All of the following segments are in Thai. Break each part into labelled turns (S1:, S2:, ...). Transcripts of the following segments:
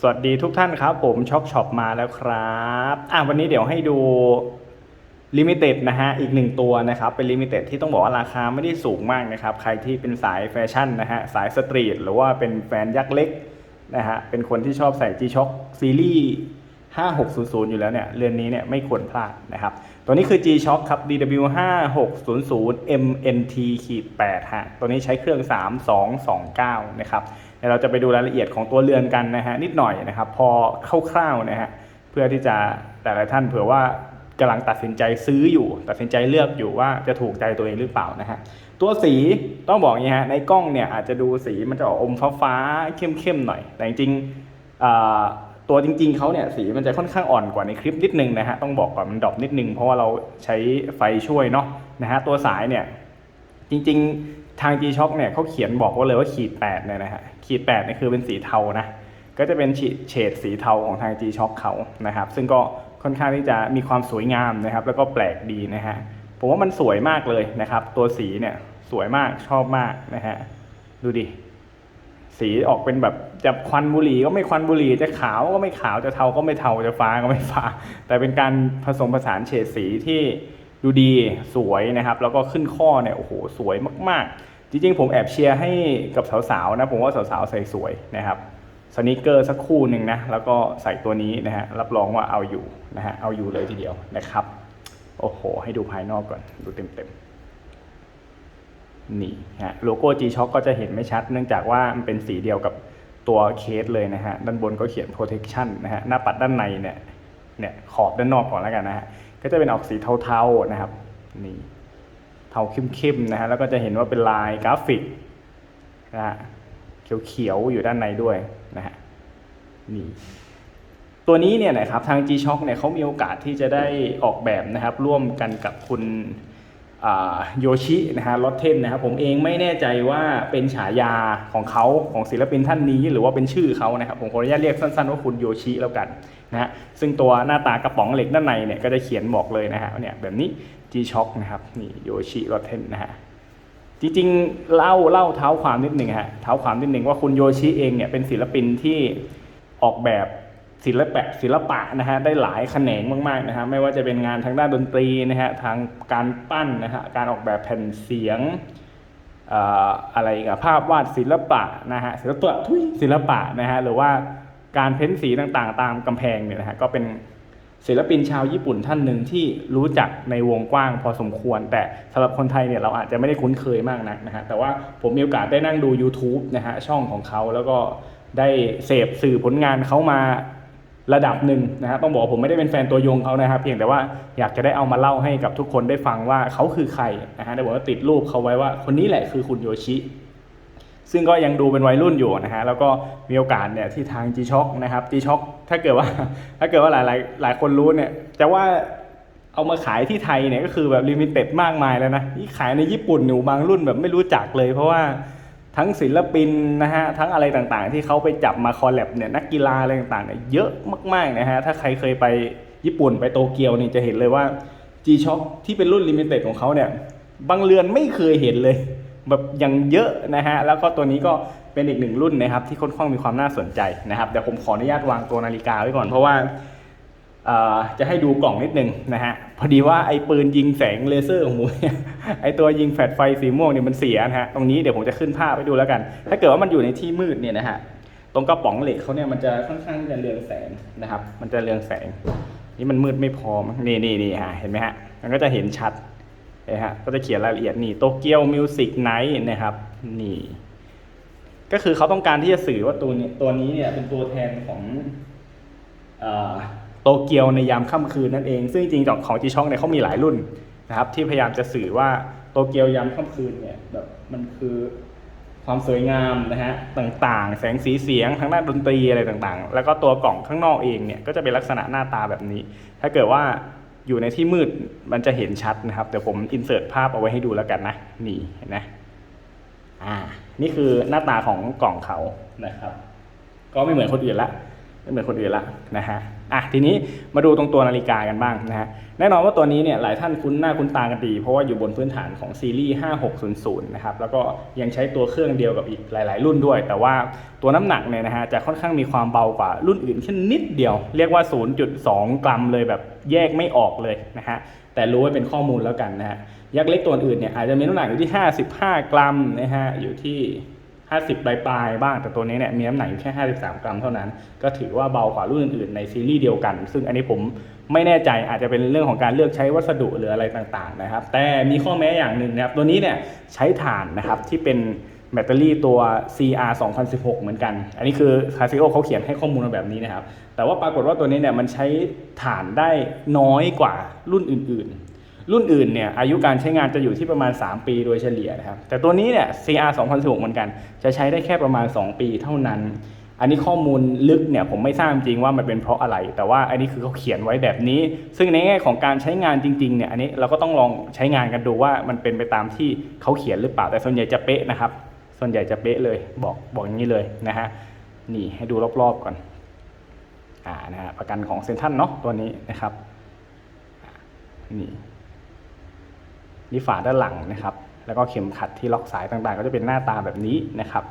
S1: สวัสดีทุกท่านครับ ผมช็อปช็อปมาแล้วครับอะวันนี้เดี๋ยวให้ดูลิมิเต็ดนะฮะอีกหนึ่งตัวนะครับ เป็นลิมิเต็ดที่ต้องบอกว่าราคาไม่ได้สูงมากนะครับ ใครที่เป็นสายแฟชั่นนะฮะสายสตรีทหรือว่าเป็นแฟนยักษ์เล็กนะฮะเป็นคนที่ชอบใส่ G-Shock ซีรีส์5600 อยู่แล้วเนี่ยเรือนนี้เนี่ยไม่ควรพลาดนะครับ ตัวนี้คือ G-Shock ครับ DW 5600 MNT 8ฮะตัวนี้ใช้เครื่อง 3229 นะครับ เราจะไปดูรายละเอียดของตัวเรือนกันนะฮะนิดหน่อยนะครับพอคร่าวๆนะฮะเพื่อที่จะแต่ละท่านเผื่อว่ากำลังตัดสินใจซื้ออยู่ ตัดสินใจเลือกอยู่ว่าจะถูกใจตัวเองหรือเปล่านะฮะตัวสีต้องบอกอย่างนี้ฮะในกล้องเนี่ยอาจจะดูสีมันจะออกอมฟ้าๆเข้มๆหน่อย แต่จริงตัวจริงๆเขาเนี่ยสีมันจะค่อนข้างอ่อนกว่าในคลิปนิดนึงนะฮะต้องบอกก่อนมันดรอปนิดนึงเพราะว่าเราใช้ไฟช่วยเนาะนะฮะตัวสายเนี่ยจริงๆ ทาง G-Shock เนี่ยเขาเขียนบอกไว่าเลยว่าขีด8เนี่ยนะฮะขีด8เนี่ยคือเป็นสีเทานะก็จะเป็นเฉดสีเทาของทาง G-Shock เขานะครับ ซึ่งก็ค่อนข้างที่จะมีความสวยงามนะครับ แล้วก็แปลกดีนะฮะผมว่ามันสวยมากเลยนะครับ ตัวสีเนี่ยสวยมากชอบมากนะฮะดูดิสีออกเป็นแบบจะควันบุหรี่ก็ไม่ควันบุหรี่จะขาวก็ไม่ขาวจะเทาก็ไม่เทาจะฟ้าก็ไม่ฟ้า แต่เป็นการผสมผสานเฉดสีที่ดูดีสวยนะครับ แล้วก็ขึ้นข้อเนี่ยโอ้โหสวยมากๆ จริงๆ ผมแอบเชียร์ให้กับสาวๆนะผมว่าสาวๆใส่สวยนะครับสนิเกอร์สักคู่หนึ่งนะแล้วก็ใส่ตัวนี้นะฮะรับรองว่าเอาอยู่นะฮะเอาอยู่เลยทีเดียวนะครับ โอ้โห ให้ดูภายนอกก่อนดูเต็มๆนี่ฮะโลโก้ G-Shock ก็จะเห็นไม่ชัด เนื่องจากว่ามันเป็นสีเดียวกับตัวเคสเลยนะฮะด้านบนก็เขียน protection นะฮะหน้าปัดด้านในเนี่ยเนี่ยขอบด้านนอกก่อนแล้วกันนะฮะก็จะเป็นออกสีเทาๆนะครับนี่ ทาเข้มๆนะฮะแล้วก็จะเห็นว่าเป็นลายกราฟิกนะฮะเขียวๆอยู่ด้านในด้วยนะฮะนี่ตัวนี้เนี่ยนะครับทาง G-Shock เนี่ยเขามีโอกาสที่จะได้ออกแบบนะครับ ร่วมกันกับคุณ โยชินะฮะลอตเทนนะครับผมเองไม่แน่ใจว่าเป็นฉายาของเขาของศิลปินท่านนี้ หรือว่าเป็นชื่อเขานะครับผมขออนุญาตเรียกสั้นๆว่าคุณโยชิแล้วกันนะฮะซึ่งตัวหน้าตากระป๋องเหล็กด้านในเนี่ยก็จะเขียนบอกเลยนะฮะเนี่ยแบบนี้ G-Shock นะครับนี่โยชิลอตเทนนะฮะจริงๆเล่าเล่าเท้าความนิดหนึ่งฮะเท้าความนิดหนึ่งว่าคุณโยชิเองเนี่ยเป็นศิลปินที่ออกแบบ ศิลปะศิลปะนะฮะได้หลายแขนงมากๆนะฮะไม่ว่าจะเป็นงานทางด้านดนตรีนะฮะทางการปั้นนะฮะการออกแบบแผ่นเสียงเอ่ออะไรกับภาพวาดศิลปะนะฮะศิลปะทุยศิลปะนะฮะหรือว่าการเพ้นสีต่างๆ ตามกำแพงเนี่ยนะฮะก็เป็นศิลปินชาวญี่ปุ่นท่านหนึ่งที่รู้จักในวงกว้างพอสมควร แต่สำหรับคนไทยเนี่ยเราอาจจะไม่ได้คุ้นเคยมากนักนะฮะแต่ว่าผมมีโอกาสได้นั่งดู YouTube นะฮะช่องของเขาแล้วก็ได้เสพสื่อผลงานเขามา ระดับหนึ่งนะฮะต้องบอกว่าผมไม่ได้เป็นแฟนตัวยงเขานะครับ เพียงแต่ว่าอยากจะได้เอามาเล่าให้กับทุกคนได้ฟังว่าเขาคือใครนะฮะได้บอกว่าติดรูปเขาไว้ว่าคนนี้แหละคือคุณโยชิ ซึ่งก็ยังดูเป็นวัยรุ่นอยู่นะฮะแล้วก็มีโอกาสเนี่ยที่ทาง G-Shock นะครับ G-Shock ถ้าเกิดว่าถ้าเกิดว่าหลายหลายหลายคนรู้เนี่ยจะว่าเอามาขายที่ไทยเนี่ยก็คือแบบลิมิเต็ดมากมายแล้วนะนี่ขายในญี่ปุ่นหนูบางรุ่นแบบไม่รู้จักเลย เพราะว่า ทั้งศิลปินนะฮะทั้งอะไรต่างๆ ที่เขาไปจับมาคอลแลบเนี่ยนักกีฬาอะไรต่างๆเนี่ยเยอะมากๆนะฮะถ้าใครเคยไปญี่ปุ่นไปโตเกียวเนี่ยจะเห็นเลยว่า G-Shock ที่เป็นรุ่นลิมิเต็ดของเขาเนี่ยบางเรือนไม่เคยเห็นเลยแบบอย่างเยอะนะฮะแล้วก็ตัวนี้ก็เป็นอีกหนึ่งรุ่นนะครับที่ค่อนข้างมีความน่าสนใจนะครับเดี๋ยวผมขออนุญาตวางตัวนาฬิกาไว้ก่อนเพราะว่า จะให้ดูกล่องนิดนึงนะฮะ พอดีว่าไอ้ปืนยิงแสงเลเซอร์ของผมเนี่ยไอ้ตัวยิงแฟลชไฟสีม่วงเนี่ยมันเสียนะฮะ ตรงนี้เดี๋ยวผมจะขึ้นภาพให้ดูแล้วกัน ถ้าเกิดว่ามันอยู่ในที่มืดเนี่ยนะฮะ ตรงกระป๋องเหล็กเขาเนี่ยมันจะค่อนข้างจะเรืองแสงนะครับ มันจะเรืองแสง นี่มันมืดไม่พอมนี่นี่นี่ฮะ เห็นไหมฮะ มันก็จะเห็นชัดนะฮะ ก็จะเขียนรายละเอียดนี่โตเกียวมิวสิกไนท์นะครับ นี่ ก็คือเขาต้องการที่จะสื่อว่าตัวนี้ตัวนี้เนี่ยเป็นตัวแทนของ โตเกียวในยามค่ำคืนนั่นเอง ซึ่งจริงๆของจีช่องเนี่ยเขามีหลายรุ่นนะครับที่พยายามจะสื่อว่าโตเกียวยามค่ำคืนเนี่ยแบบมันคือความสวยงามนะฮะต่างๆ แสงสีเสียงทางด้านดนตรีอะไรต่างๆ แล้วก็ตัวกล่องข้างนอกเองเนี่ยก็จะเป็นลักษณะหน้าตาแบบนี้ ถ้าเกิดว่าอยู่ในที่มืดมันจะเห็นชัดนะครับเดี๋ยวผมอินเสิร์ตภาพเอาไว้ให้ดูแล้วกันนะนี่เห็นไหมอ่านี่คือหน้าตาของกล่องเขานะครับ ก็ไม่เหมือนคนอื่นละ ไม่เหมือนคนอื่นละนะฮะอะทีนี้มาดูตรงตัวนาฬิกากันบ้างนะฮะแน่นอนว่าตัวนี้เนี่ยหลายท่านคุ้นหน้าคุ้นตากันดี เพราะว่าอยู่บนพื้นฐานของซีรีส์ 5600 นะครับแล้วก็ยังใช้ตัวเครื่องเดียวกับอีกหลาย ๆ รุ่นด้วย แต่ว่าตัวน้ำหนักเนี่ยนะฮะจะค่อนข้างมีความเบากว่ารุ่นอื่นแค่นิดเดียว เรียกว่า 0.2 กรัมเลยแบบแยกไม่ออกเลยนะฮะแต่รู้ไว้เป็นข้อมูลแล้วกันนะฮะยักษ์เล็กตัวอื่นเนี่ยอาจจะมีน้ำหนักอยู่ที่ 55 กรัมนะฮะอยู่ที่ 50ปลายปลายๆบ้าง แต่ตัวนี้เนี่ยมีน้ำหนักอยู่แค่ 53 กรัมเท่านั้น ก็ถือว่าเบากว่ารุ่นอื่นๆในซีรีส์เดียวกัน ซึ่งอันนี้ผมไม่แน่ใจอาจจะเป็นเรื่องของการเลือกใช้วัสดุหรืออะไรต่างๆนะครับ แต่มีข้อแม้อย่างหนึ่งนะครับ ตัวนี้เนี่ยใช้ถ่านนะครับที่เป็นแบตเตอรี่ตัว CR 2016 เหมือนกัน อันนี้คือ c a s i o เขาเขียนให้ข้อมูลมาแบบนี้นะครับ แต่ว่าปรากฏว่าตัวนี้เนี่ยมันใช้ถ่านได้น้อยกว่ารุ่นอื่น ๆ รุ่นอื่นเนี่ยอายุการใช้งานจะอยู่ที่ประมาณ 3 ปีโดยเฉลี่ยนะครับแต่ตัวนี้เนี่ย CR 2016เหมือนกัน จะใช้ได้แค่ประมาณ 2 ปีเท่านั้น อันนี้ข้อมูลลึกเนี่ยผมไม่ทราบจริงว่ามันเป็นเพราะอะไร แต่ว่าอันนี้คือเขาเขียนไว้แบบนี้ ซึ่งในแง่ของการใช้งานจริงๆเนี่ยอันนี้เราก็ต้องลองใช้งานกันดูว่ามันเป็นไปตามที่เขาเขียนหรือเปล่าแต่ส่วนใหญ่จะเป๊ะนะครับ ส่วนใหญ่จะเป๊ะเลยบอกบอกอย่างนี้เลยนะฮะนี่ให้ดูรอบๆก่อนอ่านะฮะประกันของเซนทันเนาะตัวนี้นะครับนี่ นี่ฝาด้านหลังนะครับ แล้วก็เข็มขัดที่ล็อกสายต่างๆ ก็จะเป็นหน้าตาแบบนี้นะครับ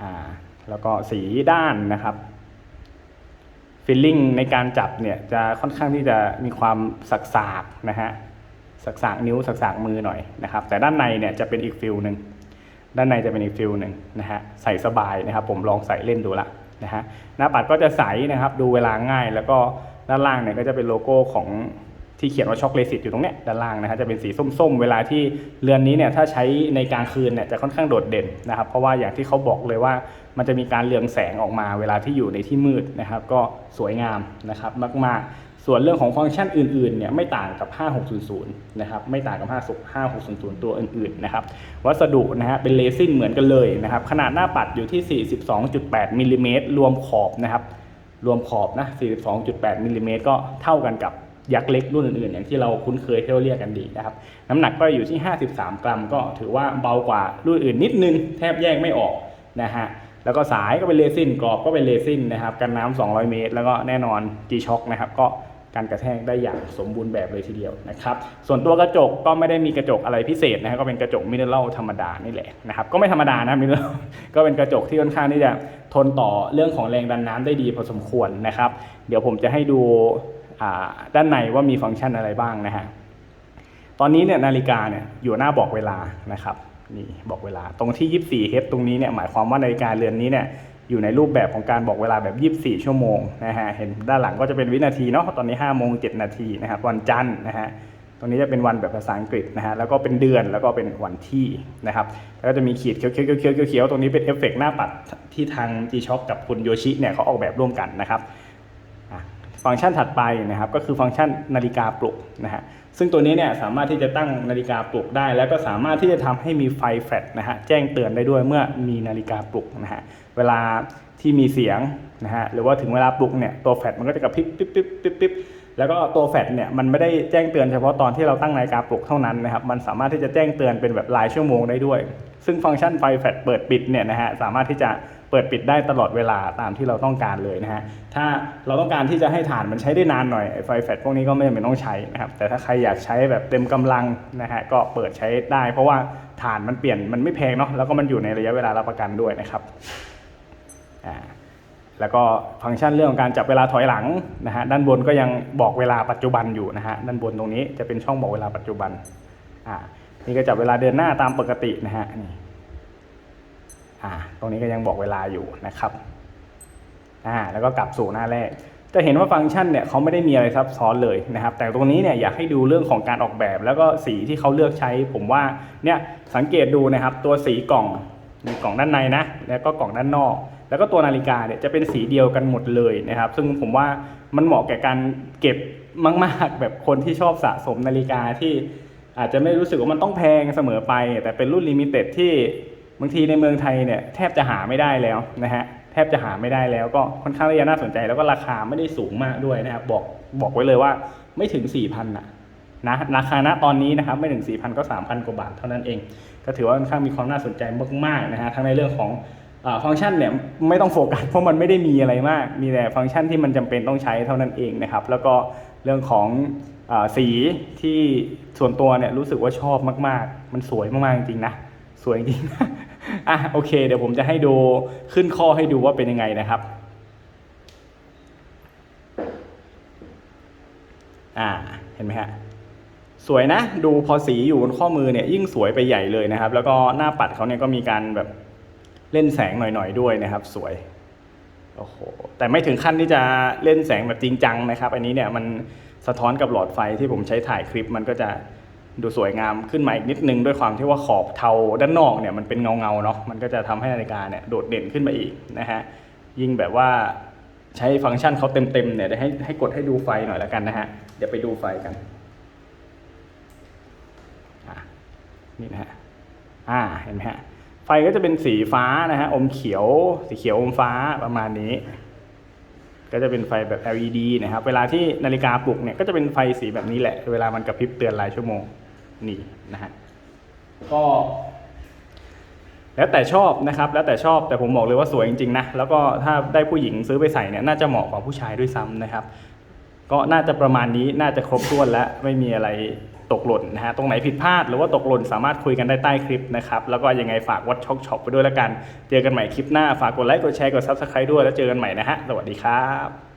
S1: อ่าแล้วก็สีด้านนะครับฟิลลิ่งในการจับเนี่ยจะค่อนข้างที่จะมีความสักๆนะฮะสักๆนิ้วสักๆมือหน่อยนะครับ แต่ด้านในเนี่ยจะเป็นอีกฟิลหนึ่งด้านในจะเป็นอีกฟิลหนึ่งนะฮะใส่สบายนะครับ ผมลองใส่เล่นดูละนะฮะหน้าปัดก็จะใสนะครับ ดูเวลาง่ายแล้วก็ด้านล่างเนี่ยก็จะเป็นโลโก้ของ ที่เขียนว่าช็อกเลสิตอยู่ตรงเนี้ยด้านล่างนะฮะจะเป็นสีส้มๆ เวลาที่เรือนนี้เนี่ยถ้าใช้ในกลางคืนเนี่ยจะค่อนข้างโดดเด่นนะครับ เพราะว่าอย่างที่เขาบอกเลยว่ามันจะมีการเรืองแสงออกมาเวลาที่อยู่ในที่มืดนะครับ ก็สวยงามนะครับมากๆ ส่วนเรื่องของฟังก์ชันอื่นๆเนี่ยไม่ต่างกับ 5600 นะครับไม่ต่างกับ 5600 ตัวอื่นๆนะครับวัสดุนะฮะเป็นเรซินเหมือนกันเลยนะครับขนาดหน้าปัดอยู่ที่ 42.8มิลลิเมตรรวมขอบนะครับรวมขอบนะ 42.8มิลลิเมตรก็เท่ากันกับ ยักษ์เล็กรุ่นอื่นๆ อย่างที่เราคุ้นเคยที่เราเรียกกันดีนะครับ น้ำหนักก็อยู่ที่ 53 กรัม ก็ถือว่าเบากว่ารุ่นอื่นนิดนึง แทบแยกไม่ออกนะฮะแล้วก็สายก็เป็นเรซินกรอบก็เป็นเรซินนะครับกันน้ำ200 เมตร แล้วก็แน่นอน G-Shock นะครับก็การกระแทกได้อย่างสมบูรณ์แบบเลยทีเดียวนะครับส่วนตัวกระจกก็ไม่ได้มีกระจกอะไรพิเศษนะครับก็เป็นกระจกมิเนอรัลธรรมดานี่แหละนะครับก็ไม่ธรรมดานะมิเนอรัลก็เป็นกระจกที่ค่อนข้างที่จะทนต่อเรื่องของแรงดันน้ำได้ดีพอสมควรนะครับ เดี๋ยวผมจะให้ดู ด้านในว่ามีฟังก์ชันอะไรบ้างนะฮะตอนนี้เนี่ยนาฬิกาเนี่ยอยู่หน้าบอกเวลานะครับนี่บอกเวลาตรงที่ 24 h ตรงนี้เนี่ยหมายความว่านาฬิกาเรือนนี้เนี่ยอยู่ในรูปแบบของการบอกเวลาแบบ 24 ชั่วโมงนะฮะเห็นด้านหลังก็จะเป็นวินาทีเนาะตอนนี้5โมง7นาทีนะครับวันจันทร์นะฮะตรงนี้จะเป็นวันแบบภาษาอังกฤษนะฮะแล้วก็เป็นเดือนแล้วก็เป็นวันที่นะครับแล้วก็จะมีขีดเขียวเขียวเขียวเขียวตรงนี้เป็นเอฟเฟกต์หน้าปัดที่ทาง G-Shock กับคุณโยชิเนี่ยเขาออกแบบร่วมกันนะครับ ฟังก์ชันถัดไปนะครับก็คือฟังก์ชันนาฬิกาปลุกนะฮะซึ่งตัวนี้เนี่ยสามารถที่จะตั้งนาฬิกาปลุกได้ แล้วก็สามารถที่จะทำให้มีไฟแฟลชนะฮะแจ้งเตือนได้ด้วยเมื่อมีนาฬิกาปลุกนะฮะเวลาที่มีเสียงนะฮะหรือว่าถึงเวลาปลุกเนี่ยตัวแฟลชมันก็จะกระพริบปิ๊บปิ๊บปิ๊บปิ๊บ แล้วก็ตัวแฟลชเนี่ยมันไม่ได้แจ้งเตือนเฉพาะตอนที่เราตั้งนาฬิกาปลุกเท่านั้นนะครับมันสามารถที่จะแจ้งเตือนเป็นแบบรายชั่วโมงได้ด้วย ซึ่งฟังก์ชันไฟแฟลชเปิดปิดเนี่ยนะฮะสามารถที่จะเปิดปิดได้ตลอดเวลาตามที่เราต้องการเลยนะฮะถ้าเราต้องการที่จะให้ฐานมันใช้ได้นานหน่อยไอ้ไฟแฟลชพวกนี้ก็ไม่จำเป็นต้องใช้นะครับแต่ถ้าใครอยากใช้แบบเต็มกำลังนะฮะก็เปิดใช้ได้ เพราะว่าฐานมันเปลี่ยนมันไม่แพงเนาะแล้วก็มันอยู่ในระยะเวลารับประกันด้วยนะครับอ่า แล้วก็ฟังก์ชันเรื่องของการจับเวลาถอยหลังนะฮะด้านบนก็ยังบอกเวลาปัจจุบันอยู่นะฮะด้านบนตรงนี้จะเป็นช่องบอกเวลาปัจจุบันอ่านี่ก็จับเวลาเดินหน้าตามปกตินะฮะนี่อ่าตรงนี้ก็ยังบอกเวลาอยู่นะครับอ่าแล้วก็กลับสู่หน้าแรกจะเห็นว่าฟังก์ชันเนี่ยเขาไม่ได้มีอะไรซับซ้อนเลยนะครับ แต่ตรงนี้เนี่ยอยากให้ดูเรื่องของการออกแบบ แล้วก็สีที่เขาเลือกใช้ ผมว่าเนี่ยสังเกตดูนะครับตัวสีกล่องมีกล่องด้านในนะแล้วก็กล่องด้านนอก แล้วก็ตัวนาฬิกาเนี่ยจะเป็นสีเดียวกันหมดเลยนะครับ ซึ่งผมว่ามันเหมาะแก่การเก็บมาก ๆ แบบคนที่ชอบสะสมนาฬิกาที่อาจจะไม่รู้สึกว่ามันต้องแพงเสมอไป แต่เป็นรุ่นลิมิเต็ดที่บางทีในเมืองไทยเนี่ยแทบจะหาไม่ได้แล้วนะฮะแทบจะหาไม่ได้แล้วก็ค่อนข้างที่จะน่าสนใจ แล้วก็ราคาไม่ได้สูงมากด้วยนะครับบอกบอกไว้เลยว่าไม่ถึง 4,000นนะนะราคาณตอนนี้นะครับไม่ถึง 4,000ก็ 3,000 กว่าบาทเท่านั้นเอง ก็ถือว่าค่อนข้างมีความน่าสนใจมากๆนะฮะทั้งในเรื่องของ ฟังก์ชันเนี่ยไม่ต้องโฟกัสเพราะมันไม่ได้มีอะไรมาก มีแต่ฟังก์ชันที่มันจำเป็นต้องใช้เท่านั้นเองนะครับ แล้วก็เรื่องของอสีที่ส่วนตัวเนี่ยรู้สึกว่าชอบมาก ๆ มันสวยมากๆจริงนะ สวยจริงอะโอเค เดี๋ยวผมจะให้ดูขึ้นข้อให้ดูว่าเป็นยังไงนะครับอ่าเห็นไหมฮะสวยนะ ดูพอสีอยู่บนข้อมือเนี่ยยิ่งสวยไปใหญ่เลยนะครับ แล้วก็หน้าปัดเขาเนี่ยก็มีการแบบ เล่นแสงหน่อยๆด้วยนะครับ สวยโอ้โหแต่ไม่ถึงขั้นที่จะเล่นแสงแบบจริงจังนะครับ อันนี้เนี่ยมันสะท้อนกับหลอดไฟที่ผมใช้ถ่ายคลิปมันก็จะดูสวยงามขึ้นมาอีกนิดนึงด้วยความที่ว่าขอบเทาด้านนอกเนี่ยมันเป็นเงาเงาเนาะมันก็จะทำให้นาฬิกาเนี่ยโดดเด่นขึ้นมาอีกนะฮะยิ่งแบบว่าใช้ฟังก์ชันเขาเต็มๆเนี่ยเดี๋ยวให้ให้กดให้ดูไฟหน่อยแล้วกันนะฮะเดี๋ยวไปดูไฟกันอะนี่นะฮะอ่าเห็นไหมฮะ ไฟก็จะเป็นสีฟ้านะฮะอมเขียวสีเขียวอมฟ้าประมาณนี้ ก็จะเป็นไฟแบบ LED นะครับ เวลาที่นาฬิกาปลุกเนี่ยก็จะเป็นไฟสีแบบนี้แหละ เวลามันกระพริบเตือนรายชั่วโมงนี่นะฮะก็แล้วแต่ชอบนะครับ แล้วแต่ชอบแต่ผมบอกเลยว่าสวยจริงๆนะแล้วก็ถ้าได้ผู้หญิงซื้อไปใส่เนี่ยน่าจะเหมาะกว่าผู้ชายด้วยซ้ำนะครับ ก็น่าจะประมาณนี้น่าจะครบถ้วนแล้วไม่มีอะไรตกหล่นนะฮะตรงไหนผิดพลาดหรือว่าตกหล่นสามารถคุยกันได้ใต้คลิปนะครับ แล้วก็ยังไงฝากวัดช็อกช็อปไปด้วยแล้วกัน เจอกันใหม่คลิปหน้าฝากกดไลค์กดแชร์กดซับสไครต์ด้วยแล้วเจอกันใหม่นะฮะสวัสดีครับ